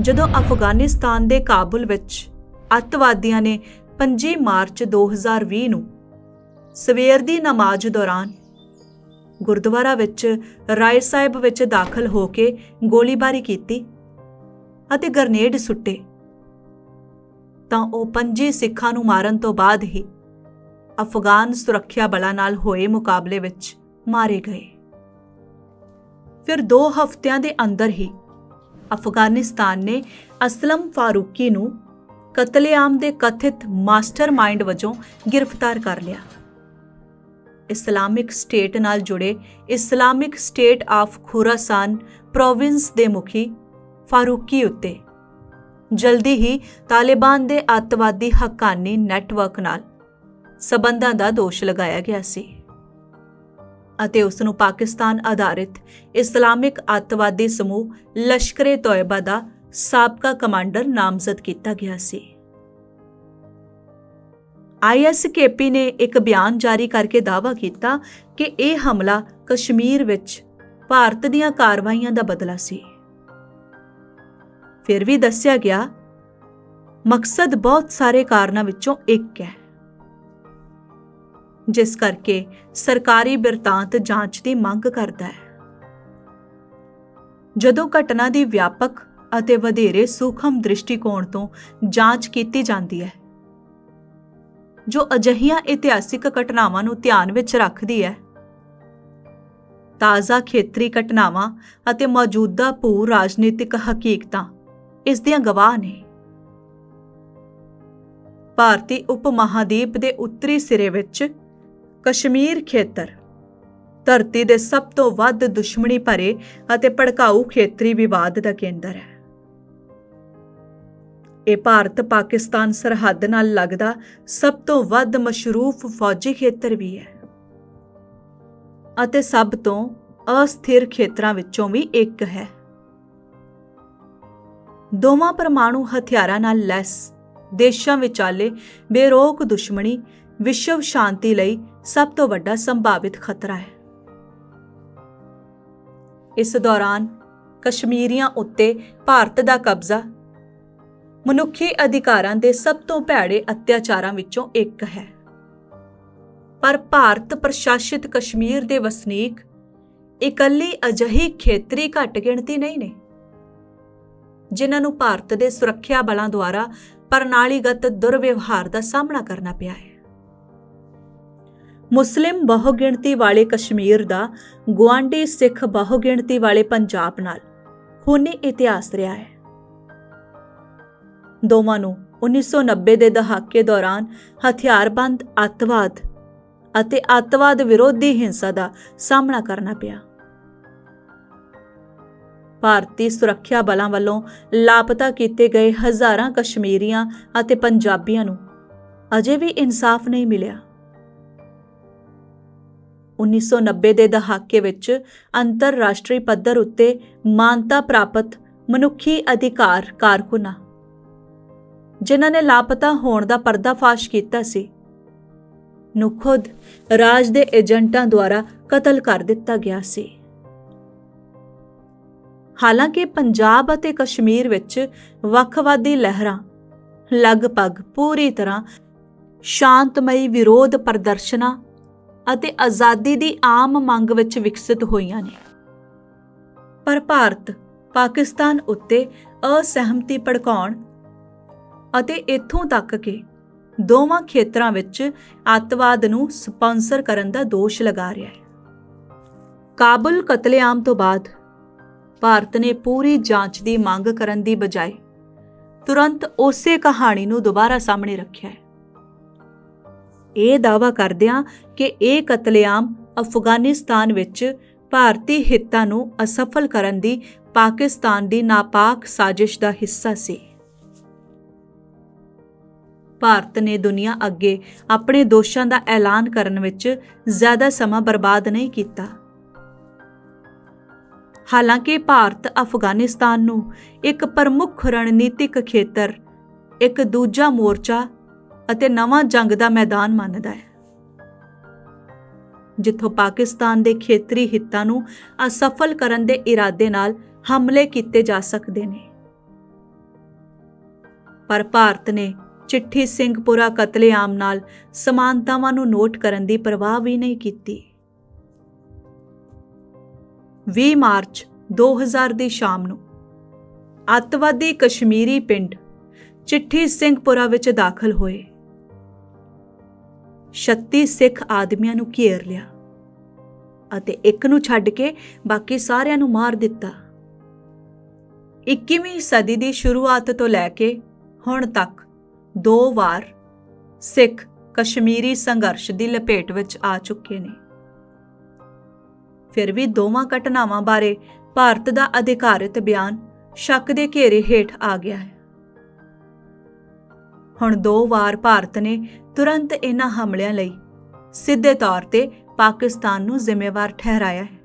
ਜਦੋਂ ਅਫਗਾਨਿਸਤਾਨ ਦੇ ਕਾਬੁਲ ਵਿੱਚ ਅੱਤਵਾਦੀਆਂ ਨੇ 25 ਮਾਰਚ 2020 ਨੂੰ ਸਵੇਰ ਦੀ ਨਮਾਜ਼ ਦੌਰਾਨ ਗੁਰਦੁਆਰਾ ਵਿੱਚ ਰਾਏ ਸਾਹਿਬ ਵਿੱਚ ਦਾਖਲ ਹੋ ਕੇ ਗੋਲੀਬਾਰੀ ਕੀਤੀ ਅਤੇ ਗਰਨੇਡ ਸੁੱਟੇ, ਤਾਂ ਉਹ 25 ਸਿੱਖਾਂ ਨੂੰ ਮਾਰਨ ਤੋਂ ਬਾਅਦ ਹੀ ਅਫਗਾਨ ਸੁਰੱਖਿਆ ਬਲਾਂ ਨਾਲ ਹੋਏ ਮੁਕਾਬਲੇ ਵਿੱਚ ਮਾਰੇ ਗਏ। ਫਿਰ 2 ਹਫ਼ਤਿਆਂ ਦੇ ਅੰਦਰ ਹੀ ਅਫਗਾਨਿਸਤਾਨ ਨੇ ਅਸਲਮ ਫਾਰੂਕੀ ਨੂੰ ਕਤਲੇਆਮ ਦੇ ਕਥਿਤ ਮਾਸਟਰਮਾਈਂਡ ਵਜੋਂ ਗ੍ਰਿਫਤਾਰ ਕਰ ਲਿਆ। ਇਸਲਾਮਿਕ ਸਟੇਟ ਨਾਲ ਜੁੜੇ Islamic state of Khurasan province ਦੇ ਮੁਖੀ ਫਾਰੂਕੀ ਉੱਤੇ ਜਲਦੀ ਹੀ ਤਾਲਿਬਾਨ ਦੇ ਅੱਤਵਾਦੀ ਹੱਕਾਨੀ ਨੈਟਵਰਕ ਨਾਲ ਸਬੰਧਾਂ ਦਾ ਦੋਸ਼ ਲਗਾਇਆ ਗਿਆ ਸੀ। ਅਤੇ ਉਸ ਨੂੰ ਪਾਕਿਸਤਾਨ ਆਧਾਰਿਤ ਇਸਲਾਮਿਕ ਅੱਤਵਾਦੀ ਸਮੂਹ ਲਸ਼ਕਰੇ ਤੋਇਬਾ ਦਾ ਸਾਬਕਾ ਕਮਾਂਡਰ ਨਾਮਜ਼ਦ ਕੀਤਾ ਗਿਆ ਸੀ। ਆਈਐਸਕੇਪੀ ਨੇ ਇੱਕ ਬਿਆਨ ਜਾਰੀ ਕਰਕੇ ਦਾਅਵਾ ਕੀਤਾ ਕਿ ਇਹ ਹਮਲਾ ਕਸ਼ਮੀਰ ਵਿੱਚ ਭਾਰਤ ਦੀਆਂ ਕਾਰਵਾਈਆਂ ਦਾ ਬਦਲਾ ਸੀ। ਫਿਰ ਵੀ ਦੱਸਿਆ ਗਿਆ, ਮਕਸਦ ਬਹੁਤ ਸਾਰੇ ਕਾਰਨਾਂ ਵਿੱਚੋਂ ਇੱਕ ਹੈ। ਜਿਸ ਕਰਕੇ ਸਰਕਾਰੀ ਬਿਰਤਾਂਤ ਜਾਂਚ ਦੀ ਮੰਗ ਕਰਦਾ ਹੈ। ਜਦੋਂ ਘਟਨਾ ਦੀ ਵਿਆਪਕ ਅਤੇ ਵਧੇਰੇ ਸੂਖਮ ਦ੍ਰਿਸ਼ਟੀਕੋਣ ਤੋਂ ਜਾਂਚ ਕੀਤੀ ਜਾਂਦੀ ਹੈ, ਜੋ ਅਜਹੀਆਂ ਇਤਿਹਾਸਿਕ ਘਟਨਾਵਾਂ ਨੂੰ ਧਿਆਨ ਵਿੱਚ ਰੱਖਦੀ ਹੈ, ਤਾਜ਼ਾ ਖੇਤਰੀ ਘਟਨਾਵਾਂ ਅਤੇ ਮੌਜੂਦਾ ਭੂ ਰਾਜਨੀਤਿਕ ਹਕੀਕਤਾਂ ਇਸ ਦੀਆਂ ਗਵਾਹ ਨੇ। ਭਾਰਤੀ ਉਪ ਮਹਾਦੀਪ ਦੇ ਉੱਤਰੀ ਸਿਰੇ ਵਿੱਚ ਕਸ਼ਮੀਰ ਖੇਤਰ। ਧਰਤੀ ਦੇ ਸਭ ਤੋਂ ਵੱਧ ਦੁਸ਼ਮਣੀ ਭਰੇ ਅਤੇ ਭੜਕਾਊ ਖੇਤਰੀ ਵਿਵਾਦ ਦਾ ਕੇਂਦਰ ਹੈ। ਇਹ ਭਾਰਤ ਪਾਕਿਸਤਾਨ ਸਰਹੱਦ ਨਾਲ ਲੱਗਦਾ ਸਭ ਤੋਂ ਵੱਧ ਮਸ਼ਰੂਫ ਫੌਜੀ ਖੇਤਰ ਵੀ ਹੈ। ਅਤੇ ਸਭ ਤੋਂ ਅਸਥਿਰ ਖੇਤਰਾਂ ਵਿੱਚੋਂ ਵੀ ਇੱਕ ਹੈ। ਦੋਵਾਂ ਪਰਮਾਣੂ ਹਥਿਆਰਾਂ ਨਾਲ ਲੈਸ, ਦੇਸ਼ਾਂ ਵਿਚਾਲੇ ਬੇਰੋਕ ਦੁਸ਼ਮਣੀ, ਵਿਸ਼ਵ ਸ਼ਾਂਤੀ ਲਈ ਸਭ ਤੋਂ ਵੱਡਾ ਸੰਭਾਵਿਤ ਖਤਰਾ ਹੈ। ਇਸ ਦੌਰਾਨ ਕਸ਼ਮੀਰੀਆਂ ਉੱਤੇ ਭਾਰਤ ਦਾ ਕਬਜ਼ਾ ਮਨੁੱਖੀ ਅਧਿਕਾਰਾਂ ਦੇ ਸਭ ਤੋਂ ਭੈੜੇ ਅਤਿਆਚਾਰਾਂ ਵਿੱਚੋਂ ਇੱਕ ਹੈ। ਪਰ ਭਾਰਤ ਪ੍ਰਸ਼ਾਸਿਤ ਕਸ਼ਮੀਰ ਦੇ ਵਸਨੀਕ ਇਕੱਲੀ ਅਜਿਹੀ ਖੇਤਰੀ ਘੱਟ ਗਿਣਤੀ ਨਹੀਂ ਨੇ, ਜਿਨ੍ਹਾਂ ਨੂੰ ਭਾਰਤ ਦੇ ਸੁਰੱਖਿਆ ਬਲਾਂ ਦੁਆਰਾ ਪ੍ਰਣਾਲੀਗਤ ਦੁਰਵਿਵਹਾਰ ਦਾ ਸਾਹਮਣਾ ਕਰਨਾ ਪਿਆ ਹੈ। ਮੁਸਲਿਮ ਬਹੁਗਿਣਤੀ ਵਾਲੇ ਕਸ਼ਮੀਰ ਦਾ ਗੁਆਂਢੀ ਸਿੱਖ ਬਹੁਗਿਣਤੀ ਵਾਲੇ ਪੰਜਾਬ ਨਾਲ ਖੂਨੀ ਇਤਿਹਾਸ ਰਿਹਾ ਹੈ। ਦੋਵਾਂ ਨੂੰ 1990 ਦੇ ਦਹਾਕੇ ਦੌਰਾਨ ਹਥਿਆਰਬੰਦ ਅੱਤਵਾਦ ਅਤੇ ਅੱਤਵਾਦ ਵਿਰੋਧੀ ਹਿੰਸਾ ਦਾ ਸਾਹਮਣਾ ਕਰਨਾ ਪਿਆ। ਭਾਰਤੀ ਸੁਰੱਖਿਆ ਬਲਾਂ ਵੱਲੋਂ ਲਾਪਤਾ ਕੀਤੇ ਗਏ ਹਜ਼ਾਰਾਂ ਕਸ਼ਮੀਰੀਆਂ ਅਤੇ ਪੰਜਾਬੀਆਂ ਨੂੰ ਅਜੇ ਵੀ ਇਨਸਾਫ ਨਹੀਂ ਮਿਲਿਆ। 1990 ਦੇ ਦਹਾਕੇ ਵਿੱਚ ਅੰਤਰਰਾਸ਼ਟਰੀ ਪੱਧਰ ਉੱਤੇ ਮਾਨਤਾ ਪ੍ਰਾਪਤ ਮਨੁੱਖੀ ਅਧਿਕਾਰ ਕਾਰਕੁਨਾਂ, ਜਿਨ੍ਹਾਂ ਨੇ ਲਾਪਤਾ ਹੋਣ ਦਾ ਪਰਦਾਫਾਸ਼ ਕੀਤਾ ਸੀ, ਨੂੰ ਖੁਦ ਰਾਜ ਦੇ ਏਜੰਟਾਂ ਦੁਆਰਾ ਕਤਲ ਕਰ ਦਿੱਤਾ ਗਿਆ ਸੀ। ਹਾਲਾਂਕਿ ਪੰਜਾਬ ਅਤੇ ਕਸ਼ਮੀਰ ਵਿੱਚ ਵੱਖਵਾਦੀ ਲਹਿਰਾਂ ਲਗਭਗ ਪੂਰੀ ਤਰ੍ਹਾਂ ਸ਼ਾਂਤਮਈ ਵਿਰੋਧ ਪ੍ਰਦਰਸ਼ਨਾਂ ਅਤੇ ਆਜ਼ਾਦੀ ਦੀ ਆਮ ਮੰਗ ਵਿੱਚ ਵਿਕਸਿਤ ਹੋਈਆਂ ਨੇ। ਪਰ ਭਾਰਤ ਪਾਕਿਸਤਾਨ ਉੱਤੇ ਅਸਹਿਮਤੀ ਭੜਕਾਉਣ ਅਤੇ ਇੱਥੋਂ ਤੱਕ ਕਿ ਦੋਵਾਂ ਖੇਤਰਾਂ ਵਿੱਚ ਅੱਤਵਾਦ ਨੂੰ ਸਪਾਂਸਰ ਕਰਨ ਦਾ ਦੋਸ਼ ਲਗਾ ਰਿਹਾ ਹੈ। ਕਾਬੁਲ ਕਤਲੇਆਮ ਤੋਂ ਬਾਅਦ ਭਾਰਤ ਨੇ ਪੂਰੀ ਜਾਂਚ ਦੀ ਮੰਗ ਕਰਨ ਦੀ ਬਜਾਏ ਤੁਰੰਤ ਉਸੇ ਕਹਾਣੀ ਨੂੰ ਦੁਬਾਰਾ ਸਾਹਮਣੇ ਰੱਖਿਆ ਹੈ। ਇਹ ਦਾਵਾ ਕਰਦਿਆਂ ਕਿ ਇਹ ਕਤਲੇਆਮ ਅਫਗਾਨਿਸਤਾਨ ਵਿੱਚ ਭਾਰਤੀ ਹਿੱਤਾਂ ਨੂੰ ਅਸਫਲ ਕਰਨ ਦੀ ਪਾਕਿਸਤਾਨ ਦੀ ਨਾਪਾਕ ਸਾਜ਼ਿਸ਼ ਦਾ ਹਿੱਸਾ ਸੀ। ਭਾਰਤ ਨੇ ਦੁਨੀਆ ਅੱਗੇ ਆਪਣੇ ਦੋਸ਼ਾਂ ਦਾ ਐਲਾਨ ਕਰਨ ਵਿੱਚ ਜ਼ਿਆਦਾ ਸਮਾਂ ਬਰਬਾਦ ਨਹੀਂ ਕੀਤਾ। ਹਾਲਾਂਕਿ ਭਾਰਤ ਅਫਗਾਨਿਸਤਾਨ ਨੂੰ ਇੱਕ ਪ੍ਰਮੁੱਖ ਰਣਨੀਤਿਕ ਖੇਤਰ, ਇੱਕ ਦੂਜਾ ਮੋਰਚਾ ਅਤੇ ਨਵਾਂ ਜੰਗ ਦਾ ਮੈਦਾਨ ਮੰਨਦਾ ਹੈ। ਜਿੱਥੋਂ ਪਾਕਿਸਤਾਨ ਦੇ ਖੇਤਰੀ ਹਿੱਤਾਂ ਨੂੰ ਅਸਫਲ ਕਰਨ ਦੇ ਇਰਾਦੇ ਨਾਲ ਹਮਲੇ ਕੀਤੇ ਜਾ ਸਕਦੇ ਨੇ। ਪਰ ਭਾਰਤ ਨੇ ਚਿੱਠੀ ਸਿੰਘਪੁਰਾ ਕਤਲੇਆਮ ਨਾਲ ਸਮਾਨਤਾਵਾਂ ਨੂੰ ਨੋਟ ਕਰਨ ਦੀ ਪਰਵਾਹ ਵੀ ਨਹੀਂ ਕੀਤੀ। 20 ਮਾਰਚ 2000 ਦੀ ਸ਼ਾਮ ਨੂੰ ਅੱਤਵਾਦੀ ਕਸ਼ਮੀਰੀ ਪਿੰਡ ਚਿੱਠੀ ਸਿੰਘਪੁਰਾ ਵਿੱਚ ਦਾਖਲ ਹੋਏ। 36 ਸਿੱਖ ਆਦਮੀਆਂ ਨੂੰ ਘੇਰ ਲਿਆ ਅਤੇ ਇੱਕ ਨੂੰ ਛੱਡ ਕੇ ਬਾਕੀ ਸਾਰਿਆਂ ਨੂੰ ਮਾਰ ਦਿੱਤਾ। 21ਵੀਂ ਸਦੀ ਦੀ ਸ਼ੁਰੂਆਤ ਤੋਂ ਲੈ ਕੇ ਹੁਣ ਤੱਕ ਦੋ ਵਾਰ ਸਿੱਖ ਕਸ਼ਮੀਰੀ ਸੰਘਰਸ਼ ਦੀ ਲਪੇਟ ਵਿੱਚ ਆ ਚੁੱਕੇ ਨੇ। ਫਿਰ ਵੀ ਦੋਵਾਂ ਘਟਨਾਵਾਂ ਬਾਰੇ ਭਾਰਤ ਦਾ ਅਧਿਕਾਰਿਤ ਬਿਆਨ ਸ਼ੱਕ ਦੇ ਘੇਰੇ ਹੇਠ ਆ ਗਿਆ ਹੈ। ਹੁਣ ਦੋ ਵਾਰ ਭਾਰਤ ਨੇ ਤੁਰੰਤ ਇਹਨਾਂ ਹਮਲਿਆਂ ਲਈ ਸਿੱਧੇ ਤੌਰ ਤੇ ਪਾਕਿਸਤਾਨ ਨੂੰ ਜ਼ਿੰਮੇਵਾਰ ਠਹਿਰਾਇਆ ਹੈ।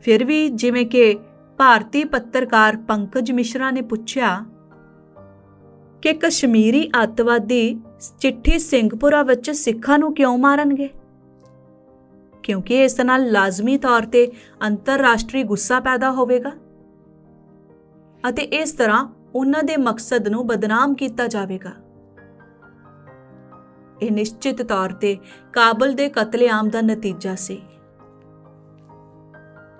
ਫਿਰ ਵੀ ਜਿਵੇਂ ਕਿ ਭਾਰਤੀ ਪੱਤਰਕਾਰ ਪੰਕਜ ਮਿਸ਼ਰਾ ਨੇ ਪੁੱਛਿਆ ਕਿ ਕਸ਼ਮੀਰੀ ਅੱਤਵਾਦੀ ਚਿੱਠੀ ਸਿੰਘਪੁਰਾ ਵਿੱਚ ਸਿੱਖਾਂ ਨੂੰ ਕਿਉਂ ਮਾਰਨਗੇ? ਕਿਉਂਕਿ ਇਸ ਨਾਲ ਲਾਜ਼ਮੀ ਤੌਰ ਤੇ ਅੰਤਰਰਾਸ਼ਟਰੀ ਗੁੱਸਾ ਪੈਦਾ ਹੋਵੇਗਾ। ਅਤੇ ਇਸ ਤਰ੍ਹਾਂ ਉਹਨਾਂ ਦੇ ਮਕਸਦ ਨੂੰ ਬਦਨਾਮ ਕੀਤਾ ਜਾਵੇਗਾ। ਇਹ ਨਿਸ਼ਚਿਤ ਤੌਰ ਤੇ ਕਾਬਲ ਦੇ ਕਤਲੇਆਮ ਦਾ ਨਤੀਜਾ ਸੀ।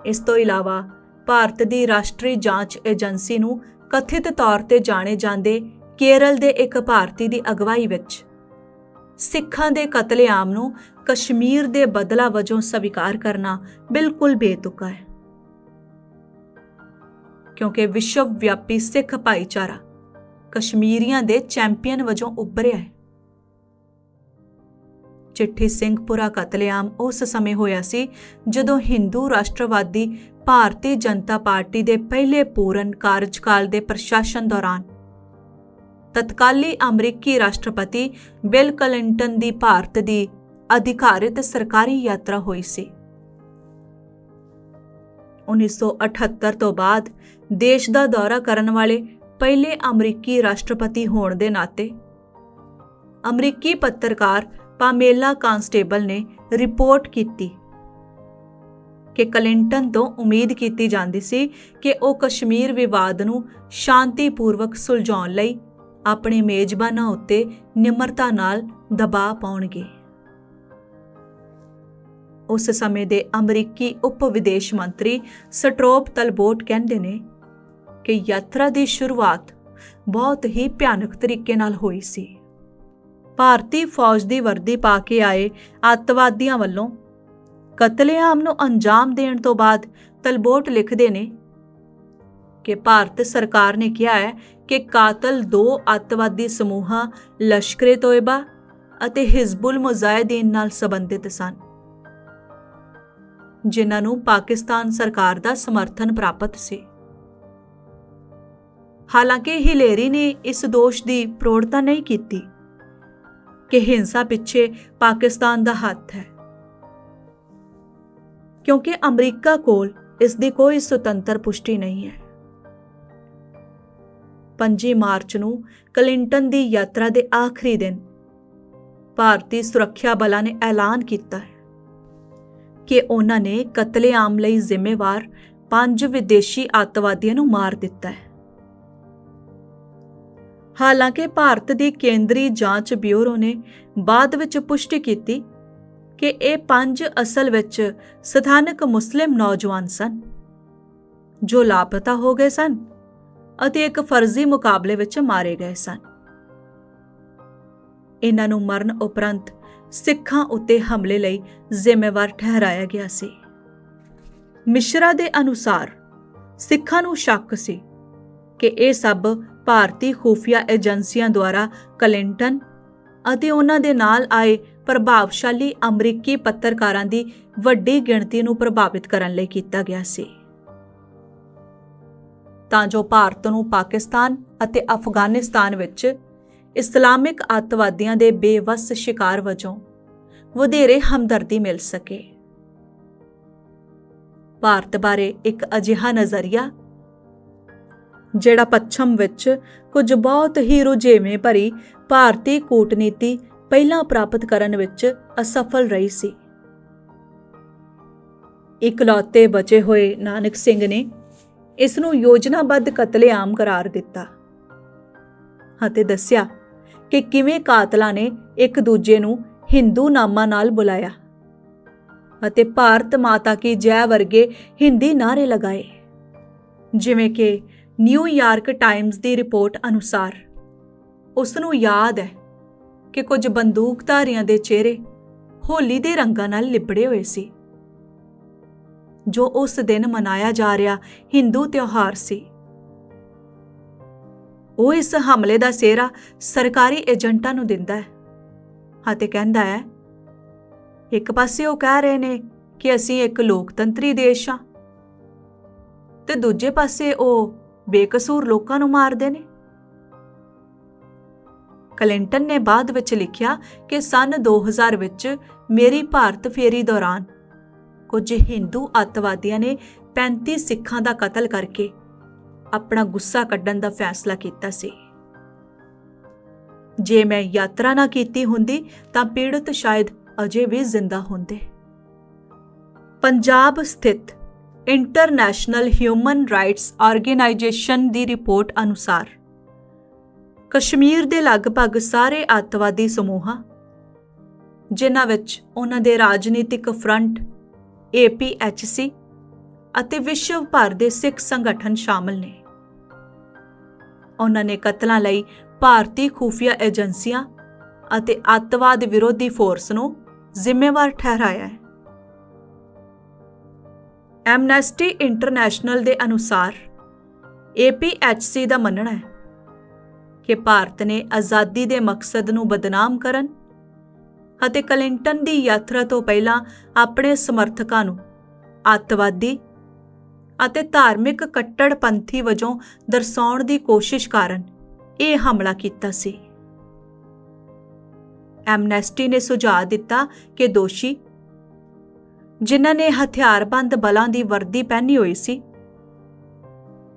ਇਸ ਤੋਂ ਇਲਾਵਾ ਭਾਰਤ ਦੀ ਰਾਸ਼ਟਰੀ ਜਾਂਚ ਏਜੰਸੀ ਨੂੰ ਕਥਿਤ ਤੌਰ ਤੇ ਜਾਣੇ ਜਾਂਦੇ ਕੇਰਲ ਦੇ ਇੱਕ ਭਾਰਤੀ ਦੀ ਅਗਵਾਈ ਵਿੱਚ ਸਿੱਖਾਂ ਦੇ ਕਤਲੇਆਮ ਨੂੰ ਕਸ਼ਮੀਰ ਦੇ ਬਦਲਾ ਵਜੋਂ ਸਵੀਕਾਰ ਕਰਨਾ ਬਿਲਕੁਲ ਬੇਤੁਕਾ ਹੈ। ਕਿਉਂਕਿ ਵਿਸ਼ਵ ਵਿਆਪੀ ਸਿੱਖ ਭਾਈਚਾਰਾ ਕਸ਼ਮੀਰੀਆਂ ਦੇ ਚੈਂਪੀਅਨ ਵਜੋਂ ਉੱਭਰਿਆ ਹੈ। ਚਿੱਠੀ ਸਿੰਘਪੁਰਾ ਕਤਲੇਆਮ ਉਸ ਸਮੇਂ ਹੋਇਆ ਸੀ ਜਦੋਂ ਹਿੰਦੂ ਰਾਸ਼ਟਰਵਾਦੀ ਭਾਰਤੀ ਜਨਤਾ ਪਾਰਟੀ ਦੇ ਪਹਿਲੇ ਪੂਰਨ ਕਾਰਜਕਾਲ ਦੇ ਪ੍ਰਸ਼ਾਸਨ ਦੌਰਾਨ ਤਤਕਾਲੀ ਅਮਰੀਕੀ ਰਾਸ਼ਟਰਪਤੀ ਬਿਲ ਕਲਿੰਟਨ ਦੀ ਭਾਰਤ ਦੀ ਅਧਿਕਾਰਿਤ ਸਰਕਾਰੀ ਯਾਤਰਾ ਹੋਈ ਸੀ। 1978 ਤੋਂ ਬਾਅਦ ਦੇਸ਼ ਦਾ ਦੌਰਾ ਕਰਨ ਵਾਲੇ ਪਹਿਲੇ ਅਮਰੀਕੀ ਰਾਸ਼ਟਰਪਤੀ ਹੋਣ ਦੇ ਨਾਤੇ, ਅਮਰੀਕੀ ਪੱਤਰਕਾਰ ਪਾਮੇਲਾ ਕਾਂਸਟੇਬਲ ਨੇ ਰਿਪੋਰਟ ਕੀਤੀ ਕਿ ਕਲਿੰਟਨ ਤੋਂ ਉਮੀਦ ਕੀਤੀ ਜਾਂਦੀ ਸੀ ਕਿ ਉਹ ਕਸ਼ਮੀਰ ਵਿਵਾਦ ਨੂੰ ਸ਼ਾਂਤੀਪੂਰਵਕ ਸੁਲਝਾਉਣ ਲਈ ਆਪਣੇ ਮੇਜ਼ਬਾਨਾਂ ਉੱਤੇ ਨਿਮਰਤਾ ਨਾਲ ਦਬਾਅ ਪਾਉਣਗੇ। ਉਸ ਸਮੇਂ ਦੇ ਅਮਰੀਕੀ ਉਪ ਵਿਦੇਸ਼ ਮੰਤਰੀ ਸਟਰੋਪ ਤਲਬੋਟ ਕਹਿੰਦੇ ਨੇ ਕਿ ਯਾਤਰਾ ਦੀ ਸ਼ੁਰੂਆਤ ਬਹੁਤ ਹੀ ਭਿਆਨਕ ਤਰੀਕੇ ਨਾਲ ਹੋਈ ਸੀ। ਭਾਰਤੀ ਫੌਜ ਦੀ ਵਰਦੀ ਪਾ ਕੇ ਆਏ ਅੱਤਵਾਦੀਆਂ ਵੱਲੋਂ ਕਤਲੇਆਮ ਨੂੰ ਅੰਜਾਮ ਦੇਣ ਤੋਂ ਬਾਅਦ ਤਲਬੋਟ ਲਿਖਦੇ ਨੇ ਕਿ ਭਾਰਤ ਸਰਕਾਰ ਨੇ ਕਿਹਾ ਹੈ ਕਿ ਕਾਤਲ ਦੋ ਅੱਤਵਾਦੀ ਸਮੂਹਾਂ ਲਸ਼ਕਰੇ ਤੋਇਬਾ ਅਤੇ ਹਿਜ਼ਬੁਲ ਮੁਜ਼ਾਹਿਦੀਨ ਨਾਲ ਸੰਬੰਧਿਤ ਸਨ, ਜਿਨ੍ਹਾਂ ਨੂੰ ਪਾਕਿਸਤਾਨ ਸਰਕਾਰ ਦਾ ਸਮਰਥਨ ਪ੍ਰਾਪਤ ਸੀ। ਹਾਲਾਂਕਿ ਹਿਲੇਰੀ ਨੇ ਇਸ ਦੋਸ਼ ਦੀ ਪ੍ਰੋੜਤਾ ਨਹੀਂ ਕੀਤੀ। ਕਿ ਹਿੰਸਾ ਪਿੱਛੇ ਪਾਕਿਸਤਾਨ ਦਾ ਹੱਥ ਹੈ। ਕਿਉਂਕਿ ਅਮਰੀਕਾ ਕੋਲ ਇਸ ਦੀ ਕੋਈ ਸੁਤੰਤਰ ਪੁਸ਼ਟੀ ਨਹੀਂ ਹੈ। 5 ਮਾਰਚ ਨੂੰ ਕਲਿੰਟਨ ਦੀ ਯਾਤਰਾ ਦੇ ਆਖਰੀ ਦਿਨ ਭਾਰਤੀ ਸੁਰੱਖਿਆ ਬਲਾਂ ਨੇ ਐਲਾਨ ਕੀਤਾ ਕਿ ਉਹਨਾਂ ਨੇ ਕਤਲੇਆਮ ਲਈ ਜ਼ਿੰਮੇਵਾਰ ਪੰਜ ਵਿਦੇਸ਼ੀ ਅੱਤਵਾਦੀਆਂ ਨੂੰ ਮਾਰ ਦਿੱਤਾ ਹੈ। ਹਾਲਾਂਕਿ ਭਾਰਤ ਦੀ ਕੇਂਦਰੀ ਜਾਂਚ ਬਿਊਰੋ ਨੇ ਬਾਅਦ ਵਿੱਚ ਪੁਸ਼ਟੀ ਕੀਤੀ ਕਿ ਇਹ ਪੰਜ ਅਸਲ ਵਿੱਚ ਸਥਾਨਕ ਮੁਸਲਿਮ ਨੌਜਵਾਨ ਸਨ, ਜੋ ਲਾਪਤਾ ਹੋ ਗਏ ਸਨ ਅਤੇ ਇੱਕ ਫਰਜ਼ੀ ਮੁਕਾਬਲੇ ਵਿੱਚ ਮਾਰੇ ਗਏ ਸਨ। ਇਹਨਾਂ ਨੂੰ ਮਰਨ ਉਪਰੰਤ ਸਿੱਖਾਂ ਉੱਤੇ ਹਮਲੇ ਲਈ ਜ਼ਿੰਮੇਵਾਰ ਠਹਿਰਾਇਆ ਗਿਆ ਸੀ। ਮਿਸ਼ਰਾ ਦੇ ਅਨੁਸਾਰ ਸਿੱਖਾਂ ਨੂੰ ਸ਼ੱਕ ਸੀ ਕਿ ਇਹ ਸਭ ਭਾਰਤੀ ਖੂਫੀਆ ਏਜੰਸੀਆਂ ਦੁਆਰਾ ਕਲਿੰਟਨ ਅਤੇ ਉਹਨਾਂ ਦੇ ਨਾਲ ਆਏ ਪ੍ਰਭਾਵਸ਼ਾਲੀ ਅਮਰੀਕੀ ਪੱਤਰਕਾਰਾਂ ਦੀ ਵੱਡੀ ਗਿਣਤੀ ਨੂੰ ਪ੍ਰਭਾਵਿਤ ਕਰਨ ਲਈ ਕੀਤਾ ਗਿਆ ਸੀ। ਤਾਂ ਜੋ ਭਾਰਤ ਨੂੰ ਪਾਕਿਸਤਾਨ ਅਤੇ ਅਫਗਾਨਿਸਤਾਨ ਵਿੱਚ ਇਸਲਾਮਿਕ ਅੱਤਵਾਦੀਆਂ ਦੇ ਬੇਵਸ ਸ਼ਿਕਾਰ ਵਜੋਂ ਵਧੇਰੇ ਹਮਦਰਦੀ ਮਿਲ ਸਕੇ। ਭਾਰਤ ਬਾਰੇ ਇੱਕ ਅਜਿਹਾ ਨਜ਼ਰੀਆ ਜਿਹੜਾ ਪੱਛਮ ਵਿੱਚ ਕੁਝ ਬਹੁਤ ਹੀ ਰੁਝੇਵੇਂ ਭਰੀ ਭਾਰਤੀ ਕੂਟਨੀਤੀ ਪਹਿਲਾਂ ਪ੍ਰਾਪਤ ਕਰਨ ਵਿੱਚ ਅਸਫਲ ਰਹੀ ਸੀ। ਇਕਲੌਤੇ ਬਚੇ ਹੋਏ ਨਾਨਕ ਸਿੰਘ ਨੇ ਇਸ ਨੂੰ ਯੋਜਨਾਬੱਧ ਕਤਲੇਆਮ ਕਰਾਰ ਦਿੱਤਾ ਅਤੇ ਦੱਸਿਆ ਕਿ ਕਿਵੇਂ ਕਾਤਲਾਂ ਨੇ ਇੱਕ ਦੂਜੇ ਨੂੰ ਹਿੰਦੂ ਨਾਮਾਂ ਨਾਲ ਬੁਲਾਇਆ ਅਤੇ ਭਾਰਤ ਮਾਤਾ ਕੀ ਜੈ ਵਰਗੇ ਹਿੰਦੀ ਨਾਰੇ ਲਗਾਏ। ਜਿਵੇਂ ਕਿ ਨਿਊਯਾਰਕ ਟਾਈਮਜ਼ ਦੀ ਰਿਪੋਰਟ ਅਨੁਸਾਰ। ਉਸ ਨੂੰ ਯਾਦ ਹੈ ਕਿ ਕੁਝ ਬੰਦੂਕਧਾਰੀਆਂ ਦੇ ਚਿਹਰੇ ਹੋਲੀ ਦੇ ਰੰਗਾਂ ਨਾਲ ਲਿਬੜੇ ਹੋਏ ਸੀ। ਜੋ ਉਸ ਦਿਨ ਮਨਾਇਆ ਜਾ ਰਿਹਾ ਹਿੰਦੂ ਤਿਉਹਾਰ ਸੀ। ਉਹ ਇਸ ਹਮਲੇ ਦਾ ਸਿਹਰਾ ਸਰਕਾਰੀ ਏਜੰਟਾਂ ਨੂੰ ਦਿੰਦਾ ਹੈ ਅਤੇ ਕਹਿੰਦਾ ਹੈ, ਇੱਕ ਪਾਸੇ ਉਹ ਕਹਿ ਰਹੇ ਨੇ ਕਿ ਅਸੀਂ ਇੱਕ ਲੋਕਤੰਤਰੀ ਦੇਸ਼ ਹਾਂ ਤੇ ਦੂਜੇ ਪਾਸੇ ਉਹ ਬੇਕਸੂਰ ਲੋਕਾਂ ਨੂੰ ਮਾਰਦੇ ਨੇ। ਕਲਿੰਟਨ ਨੇ ਬਾਅਦ ਵਿੱਚ ਲਿਖਿਆ ਕਿ ਸਨ 2000 ਵਿੱਚ ਮੇਰੀ ਭਾਰਤ ਫੇਰੀ ਦੌਰਾਨ ਕੁਝ ਹਿੰਦੂ ਅੱਤਵਾਦੀਆਂ ਨੇ 35 ਸਿੱਖਾਂ ਦਾ ਕਤਲ ਕਰਕੇ ਆਪਣਾ ਗੁੱਸਾ ਕੱਢਣ ਦਾ ਫੈਸਲਾ ਕੀਤਾ ਸੀ। ਜੇ ਮੈਂ ਯਾਤਰਾ ਨਾ ਕੀਤੀ ਹੁੰਦੀ ਤਾਂ ਪੀੜਤ ਸ਼ਾਇਦ ਅਜੇ ਵੀ ਜ਼ਿੰਦਾ ਹੁੰਦੇ। ਪੰਜਾਬ ਸਥਿਤ ਇੰਟਰਨੈਸ਼ਨਲ ਹਿਊਮਨ ਰਾਈਟਸ ਆਰਗੇਨਾਈਜੇਸ਼ਨ ਦੀ ਰਿਪੋਰਟ ਅਨੁਸਾਰ, ਕਸ਼ਮੀਰ ਦੇ ਲਗਭਗ ਸਾਰੇ ਅੱਤਵਾਦੀ ਸਮੂਹਾਂ, ਜਿਨ੍ਹਾਂ ਵਿੱਚ ਉਹਨਾਂ ਦੇ ਰਾਜਨੀਤਿਕ ਫਰੰਟ APHC ਅਤੇ ਵਿਸ਼ਵ ਭਰ ਦੇ ਸਿੱਖ ਸੰਗਠਨ ਸ਼ਾਮਲ ਨੇ। ਉਹਨਾਂ ਨੇ ਕਤਲਾਂ ਲਈ ਭਾਰਤੀ ਖੂਫੀਆ ਏਜੰਸੀਆਂ ਅਤੇ ਅੱਤਵਾਦ ਵਿਰੋਧੀ ਫੋਰਸ ਨੂੰ ਜ਼ਿੰਮੇਵਾਰ ਠਹਿਰਾਇਆ ਹੈ। ਐਮਨੈਸਟੀ ਇੰਟਰਨੈਸ਼ਨਲ ਦੇ ਅਨੁਸਾਰ APHC ਦਾ ਮੰਨਣਾ ਹੈ ਕਿ ਭਾਰਤ ਨੇ ਆਜ਼ਾਦੀ ਦੇ ਮਕਸਦ ਨੂੰ ਬਦਨਾਮ ਕਰਨ ਅਤੇ ਕਲਿੰਟਨ ਦੀ ਯਾਤਰਾ ਤੋਂ ਪਹਿਲਾਂ ਆਪਣੇ ਸਮਰਥਕਾਂ ਨੂੰ ਅੱਤਵਾਦੀ ਅਤੇ ਧਾਰਮਿਕ ਕੱਟੜਪੰਥੀ ਵਜੋਂ ਦਰਸਾਉਣ ਦੀ ਕੋਸ਼ਿਸ਼ ਕਾਰਨ ਇਹ ਹਮਲਾ ਕੀਤਾ ਸੀ। ਐਮਨੈਸਟੀ ਨੇ ਸੁਝਾਅ ਦਿੱਤਾ ਕਿ ਦੋਸ਼ੀ ਜਿਨ੍ਹਾਂ ਨੇ ਹਥਿਆਰਬੰਦ ਬਲਾਂ ਦੀ ਵਰਦੀ ਪਹਿਨੀ ਹੋਈ ਸੀ,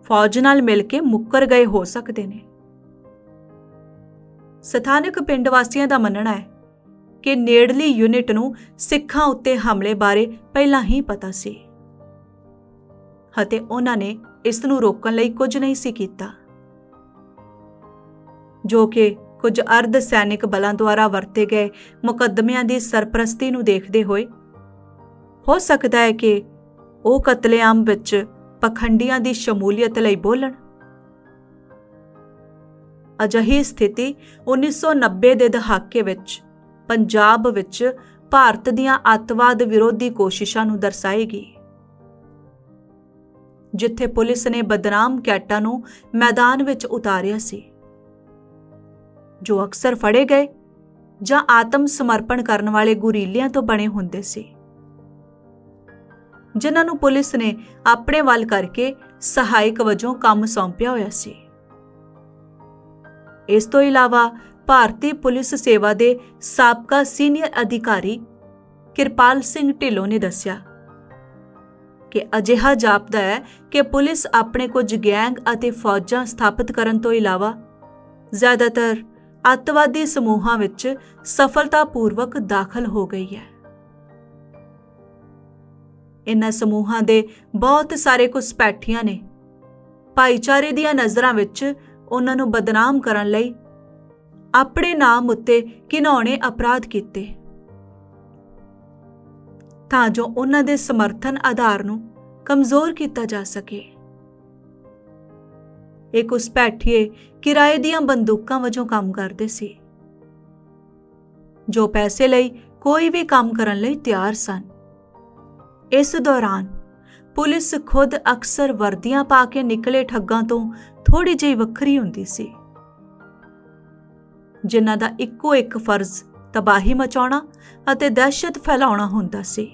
ਫੌਜ ਨਾਲ ਮਿਲ ਕੇ ਮੁੱਕਰ ਗਏ ਹੋ ਸਕਦੇ ਨੇ। ਸਥਾਨਕ ਪਿੰਡ ਵਾਸੀਆਂ ਦਾ ਮੰਨਣਾ ਹੈ ਕਿ ਨੇੜਲੀ ਯੂਨਿਟ ਨੂੰ ਸਿੱਖਾਂ ਉੱਤੇ ਹਮਲੇ ਬਾਰੇ ਪਹਿਲਾਂ ਹੀ ਪਤਾ ਸੀ ਅਤੇ ਉਹਨਾਂ ਨੇ ਇਸ ਨੂੰ ਰੋਕਣ ਲਈ ਕੁਝ ਨਹੀਂ ਸੀ ਕੀਤਾ। ਜੋ ਕਿ ਕੁਝ ਅਰਧ ਸੈਨਿਕ ਬਲਾਂ ਦੁਆਰਾ ਵਰਤੇ ਗਏ ਮੁਕੱਦਮਿਆਂ ਦੀ ਸਰਪ੍ਰਸਤੀ ਨੂੰ ਦੇਖਦੇ ਹੋਏ ਹੋ ਸਕਦਾ ਹੈ ਕਿ ਉਹ ਕਤਲੇਆਮ ਵਿੱਚ ਪਖੰਡੀਆਂ ਦੀ ਸ਼ਮੂਲੀਅਤ ਲਈ ਬੋਲਣ। ਅਜਿਹੀ ਸਥਿਤੀ 1990 ਦੇ ਦਹਾਕੇ ਵਿੱਚ ਪੰਜਾਬ ਵਿੱਚ ਭਾਰਤ ਦੀਆਂ ਅੱਤਵਾਦ ਵਿਰੋਧੀ ਕੋਸ਼ਿਸ਼ਾਂ ਨੂੰ ਦਰਸਾਏਗੀ ਜਿੱਥੇ ਪੁਲਿਸ ਨੇ ਬਦਨਾਮ ਕੈਟਾਂ ਨੂੰ ਮੈਦਾਨ ਵਿੱਚ ਉਤਾਰਿਆ ਸੀ। ਜੋ ਅਕਸਰ ਫੜੇ ਗਏ ਜਾਂ ਆਤਮ ਸਮਰਪਣ ਕਰਨ ਵਾਲੇ ਗੁਰੀਲਿਆਂ ਤੋਂ ਬਣੇ ਹੁੰਦੇ ਸੀ। ਜਿਨ੍ਹਾਂ ਨੂੰ ਪੁਲਿਸ ਨੇ ਆਪਣੇ ਵੱਲ ਕਰਕੇ ਸਹਾਇਕ ਵਜੋਂ ਕੰਮ ਸੌਂਪਿਆ ਹੋਇਆ ਸੀ। ਇਸ ਤੋਂ ਇਲਾਵਾ ਭਾਰਤੀ ਪੁਲਿਸ ਸੇਵਾ ਦੇ ਸਾਬਕਾ ਸੀਨੀਅਰ ਅਧਿਕਾਰੀ ਕਿਰਪਾਲ ਸਿੰਘ ਢਿੱਲੋਂ ਨੇ ਦੱਸਿਆ ਕਿ ਅਜਿਹਾ ਜਾਪਦਾ ਹੈ ਕਿ ਪੁਲਿਸ ਆਪਣੇ ਕੁਝ ਗੈਂਗ ਅਤੇ ਫੌਜਾਂ ਸਥਾਪਿਤ ਕਰਨ ਤੋਂ ਇਲਾਵਾ ਜ਼ਿਆਦਾਤਰ ਅੱਤਵਾਦੀ ਸਮੂਹਾਂ ਵਿੱਚ ਸਫਲਤਾਪੂਰਵਕ ਦਾਖਲ ਹੋ ਗਈ ਹੈ। ਇਨ੍ਹਾਂ ਸਮੂਹਾਂ ਦੇ ਬਹੁਤ ਸਾਰੇ ਘੁਸਪੈਠੀਆਂ ਨੇ। ਭਾਈਚਾਰੇ ਦੀਆਂ ਨਜ਼ਰਾਂ ਵਿੱਚ ਉਹਨਾਂ ਨੂੰ ਬਦਨਾਮ ਕਰਨ ਲਈ ਆਪਣੇ ਨਾਮ ਉੱਤੇ ਘਿਨੌਣੇ ਅਪਰਾਧ ਕੀਤੇ। ਤਾਂ ਜੋ ਉਹਨਾਂ ਦੇ ਸਮਰਥਨ ਆਧਾਰ ਨੂੰ ਕਮਜ਼ੋਰ ਕੀਤਾ ਜਾ ਸਕੇ। ਇੱਕ ਉਸ ਪੈਠੀਏ ਕਿਰਾਏ ਦੀਆਂ ਬੰਦੂਕਾਂ ਵਜੋਂ ਕੰਮ ਕਰਦੇ ਸੀ। ਜੋ ਪੈਸੇ ਲਈ ਕੋਈ ਵੀ ਕੰਮ ਕਰਨ ਲਈ ਤਿਆਰ ਸਨ। ਇਸ ਦੌਰਾਨ ਪੁਲਿਸ ਖੁਦ ਅਕਸਰ ਵਰਦੀਆਂ ਪਾ ਕੇ ਨਿਕਲੇ ਠੱਗਾਂ ਤੋਂ ਥੋੜੀ ਜਿਹੀ ਵੱਖਰੀ ਹੁੰਦੀ ਸੀ। ਜਿਨ੍ਹਾਂ ਦਾ ਇੱਕੋ ਇੱਕ ਫਰਜ਼ ਤਬਾਹੀ ਮਚਾਉਣਾ ਅਤੇ ਦਹਿਸ਼ਤ ਫੈਲਾਉਣਾ ਹੁੰਦਾ ਸੀ।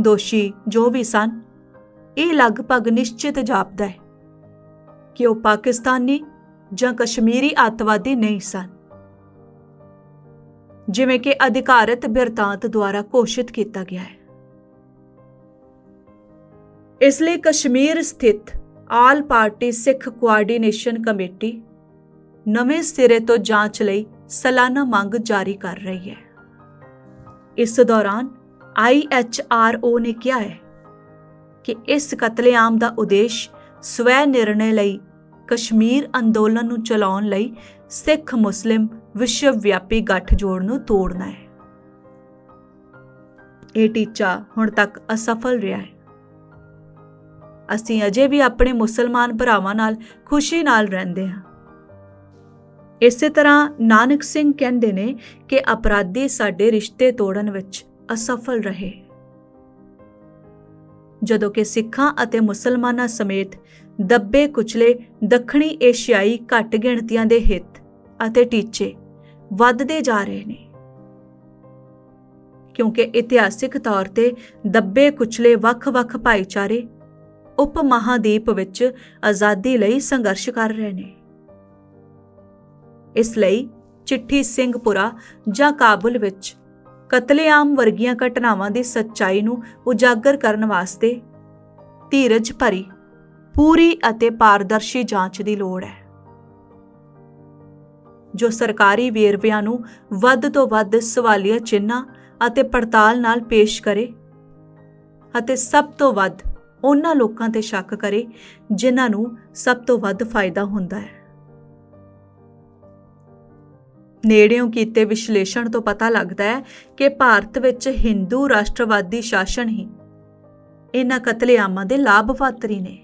ਦੋਸ਼ੀ ਜੋ ਵੀ ਸਨ, ਇਹ ਲਗਭਗ ਨਿਸ਼ਚਿਤ ਜਾਪਦਾ ਹੈ ਕਿ ਉਹ ਪਾਕਿਸਤਾਨੀ ਜਾਂ ਕਸ਼ਮੀਰੀ ਅੱਤਵਾਦੀ ਨਹੀਂ ਸਨ। ਜਿਵੇਂ ਕਿ ਅਧਿਕਾਰਤ ਬਿਰਤਾਂਤ ਦੁਆਰਾ ਘੋਸ਼ਿਤ ਕੀਤਾ ਗਿਆ ਹੈ। ਇਸ ਲਈ ਕਸ਼ਮੀਰ ਸਥਿਤ all party Sikh coordination committee ਨਵੇਂ ਸਿਰੇ ਤੋਂ ਜਾਂਚ ਲਈ ਸਾਲਾਨਾ ਮੰਗ ਜਾਰੀ ਕਰ ਰਹੀ ਹੈ। ਇਸ ਦੌਰਾਨ IHRO ਨੇ ਕਿਹਾ ਹੈ ਕਿ ਇਸ ਕਤਲੇਆਮ ਦਾ ਉਦੇਸ਼ ਸਵੈ ਨਿਰਣੇ ਲਈ ਕਸ਼ਮੀਰ ਅੰਦੋਲਨ ਨੂੰ ਚਲਾਉਣ ਲਈ ਸਿੱਖ ਮੁਸਲਿਮ ਵਿਸ਼ਵ ਵਿਆਪੀ ਗੱਠਜੋੜ ਨੂੰ ਤੋੜਨਾ ਹੈ। ਇਹ ਟੀਚਾ ਹੁਣ ਤੱਕ ਅਸਫਲ ਰਿਹਾ ਹੈ। ਅਸੀਂ ਅਜੇ ਵੀ ਆਪਣੇ ਮੁਸਲਮਾਨ ਭਰਾਵਾਂ ਨਾਲ ਖੁਸ਼ੀ ਨਾਲ ਰਹਿੰਦੇ ਹਾਂ। ਇਸੇ ਤਰ੍ਹਾਂ ਨਾਨਕ ਸਿੰਘ ਕਹਿੰਦੇ ਨੇ ਕਿ ਅਪਰਾਧੀ ਸਾਡੇ ਰਿਸ਼ਤੇ ਤੋੜਨ ਵਿੱਚ ਅਸਫਲ ਰਹੇ। ਜਦੋਂ ਕਿ ਸਿੱਖਾਂ ਅਤੇ ਮੁਸਲਮਾਨਾਂ ਸਮੇਤ ਦੱਬੇ ਕੁਚਲੇ ਦੱਖਣੀ ਏਸ਼ੀਆਈ ਘੱਟ ਗਿਣਤੀਆਂ ਦੇ ਹਿੱਤ ਅਤੇ ਟੀਚੇ ਵੱਧਦੇ ਜਾ ਰਹੇ ਨੇ। ਕਿਉਂਕਿ ਇਤਿਹਾਸਿਕ ਤੌਰ ਤੇ ਦੱਬੇ ਕੁਚਲੇ ਵੱਖ-ਵੱਖ ਭਾਈਚਾਰੇ ਉਪ ਮਹਾਦੀਪ ਵਿੱਚ ਆਜ਼ਾਦੀ ਲਈ ਸੰਘਰਸ਼ ਕਰ ਰਹੇ ਨੇ। ਇਸ ਲਈ ਚਿੱਠੀ ਸਿੰਘਪੁਰਾ ਜਾਂ ਕਾਬੁਲ ਵਿੱਚ ਕਤਲੇਆਮ ਵਰਗੀਆਂ ਘਟਨਾਵਾਂ ਦੀ ਸੱਚਾਈ ਨੂੰ ਉਜਾਗਰ ਕਰਨ ਵਾਸਤੇ ਧੀਰਜ ਭਰੀ, ਪੂਰੀ ਅਤੇ ਪਾਰਦਰਸ਼ੀ ਜਾਂਚ ਦੀ ਲੋੜ ਹੈ। ਜੋ ਸਰਕਾਰੀ ਵੇਰਵਿਆਂ ਨੂੰ ਵੱਧ ਤੋਂ ਵੱਧ ਸਵਾਲੀਆ ਚਿੰਨ੍ਹਾਂ ਅਤੇ ਪੜਤਾਲ ਨਾਲ ਪੇਸ਼ ਕਰੇ ਅਤੇ ਸਭ ਤੋਂ ਵੱਧ ਉਹਨਾਂ ਲੋਕਾਂ ਤੇ ਸ਼ੱਕ ਕਰੇ ਜਿਨ੍ਹਾਂ ਨੂੰ ਸਭ ਤੋਂ ਵੱਧ ਫਾਇਦਾ ਹੁੰਦਾ ਹੈ। ਨੇੜਿਓਂ ਕੀਤੇ ਵਿਸ਼ਲੇਸ਼ਣ ਤੋਂ ਪਤਾ ਲੱਗਦਾ ਹੈ ਕਿ ਭਾਰਤ ਵਿੱਚ ਹਿੰਦੂ ਰਾਸ਼ਟਰਵਾਦੀ ਸ਼ਾਸਨ ਹੀ ਇਹਨਾਂ ਕਤਲੇਆਮਾਂ ਦੇ ਲਾਭਪਾਤਰੀ ਨੇ।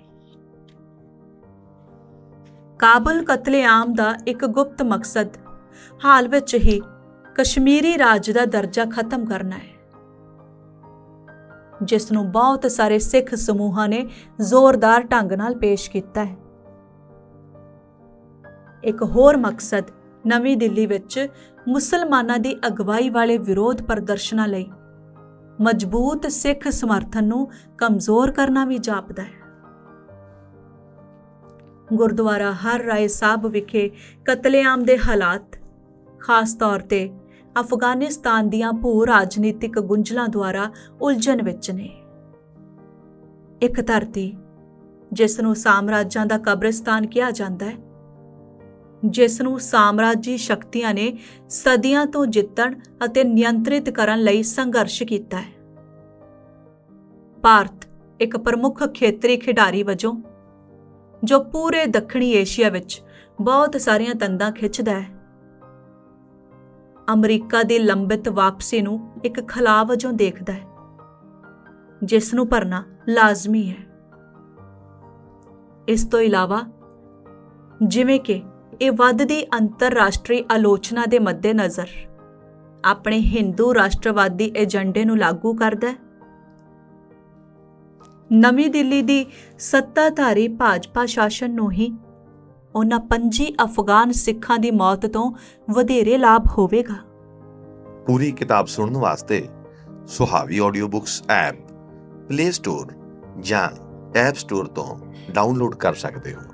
ਕਾਬਲ ਕਤਲੇਆਮ ਦਾ ਇੱਕ ਗੁਪਤ ਮਕਸਦ ਹਾਲ ਵਿੱਚ ਹੀ ਕਸ਼ਮੀਰੀ ਰਾਜ ਦਾ ਦਰਜਾ ਖਤਮ ਕਰਨਾ ਹੈ। ਜਿਸ ਨੂੰ ਬਹੁਤ ਸਾਰੇ ਸਿੱਖ ਸਮੂਹਾਂ ਨੇ ਜ਼ੋਰਦਾਰ ਢੰਗ ਨਾਲ ਪੇਸ਼ ਕੀਤਾ ਹੈ। ਇੱਕ ਹੋਰ ਮਕਸਦ ਨਵੀਂ ਦਿੱਲੀ ਵਿੱਚ ਮੁਸਲਮਾਨਾਂ ਦੀ ਅਗਵਾਈ ਵਾਲੇ ਵਿਰੋਧ ਪ੍ਰਦਰਸ਼ਨਾਂ ਲਈ ਮਜ਼ਬੂਤ ਸਿੱਖ ਸਮਰਥਨ ਨੂੰ ਕਮਜ਼ੋਰ ਕਰਨਾ ਵੀ ਜਾਪਦਾ ਹੈ। ਗੁਰਦੁਆਰਾ ਹਰ ਰਾਏ ਸਾਹਿਬ ਵਿਖੇ ਕਤਲੇਆਮ ਦੇ ਹਾਲਾਤ, ਖਾਸ ਤੌਰ ਤੇ ਅਫਗਾਨਿਸਤਾਨ ਦੀਆਂ ਭੂ ਰਾਜਨੀਤਿਕ ਗੁੰਝਲਾਂ ਦੁਆਰਾ ਉਲਝਣ ਵਿੱਚ ਨੇ। ਇੱਕ ਧਰਤੀ ਜਿਸ ਨੂੰ ਸਾਮਰਾਜਾਂ ਦਾ ਕਬਰਿਸਤਾਨ ਕਿਹਾ ਜਾਂਦਾ ਹੈ ਜਿਸ ਨੂੰ ਸਾਮਰਾਜੀ ਸ਼ਕਤੀਆਂ ਨੇ ਸਦੀਆਂ ਤੋਂ ਜਿੱਤਣ ਅਤੇ ਨਿਯੰਤਰਿਤ ਕਰਨ ਲਈ ਸੰਘਰਸ਼ ਕੀਤਾ ਹੈ। ਭਾਰਤ ਇੱਕ ਪ੍ਰਮੁੱਖ ਖੇਤਰੀ ਖਿਡਾਰੀ ਵਜੋਂ, ਜੋ ਪੂਰੇ ਦੱਖਣੀ ਏਸ਼ੀਆ ਵਿੱਚ ਬਹੁਤ ਸਾਰੀਆਂ ਤੰਦਾਂ ਖਿੱਚਦਾ ਹੈ। ਅਮਰੀਕਾ ਦੀ ਲੰਬਿਤ ਵਾਪਸੀ ਨੂੰ ਇੱਕ ਖਲਾ ਵਜੋਂ ਦੇਖਦਾ ਹੈ ਜਿਸ ਨੂੰ ਭਰਨਾ ਲਾਜ਼ਮੀ ਹੈ। ਇਸ ਤੋਂ ਇਲਾਵਾ ਜਿਵੇਂ ਕਿ ਇਹ ਵੱਧਦੀ ਅੰਤਰਰਾਸ਼ਟਰੀ ਆਲੋਚਨਾ ਦੇ ਮੱਦੇਨਜ਼ਰ। ਆਪਣੇ ਹਿੰਦੂ ਰਾਸ਼ਟਰਵਾਦੀ ਏਜੰਡੇ ਨੂੰ ਲਾਗੂ ਕਰਦਾ ਹੈ। ਨਵੀਂ ਦਿੱਲੀ ਦੀ ਸੱਤਾਧਾਰੀ ਭਾਜਪਾ ਸ਼ਾਸਨ ਨੂੰ ਹੀ ਉਹਨਾਂ ਪੰਜੀ ਅਫਗਾਨ ਸਿੱਖਾਂ ਦੀ ਮੌਤ ਤੋਂ ਵਧੇਰੇ ਲਾਭ ਹੋਵੇਗਾ। ਪੂਰੀ ਕਿਤਾਬ ਸੁਣਨ ਵਾਸਤੇ Suhavi audio books app play store ਜਾਂ ਐਪ ਸਟੋਰ ਤੋਂ ਡਾਊਨਲੋਡ ਕਰ ਸਕਦੇ ਹੋ।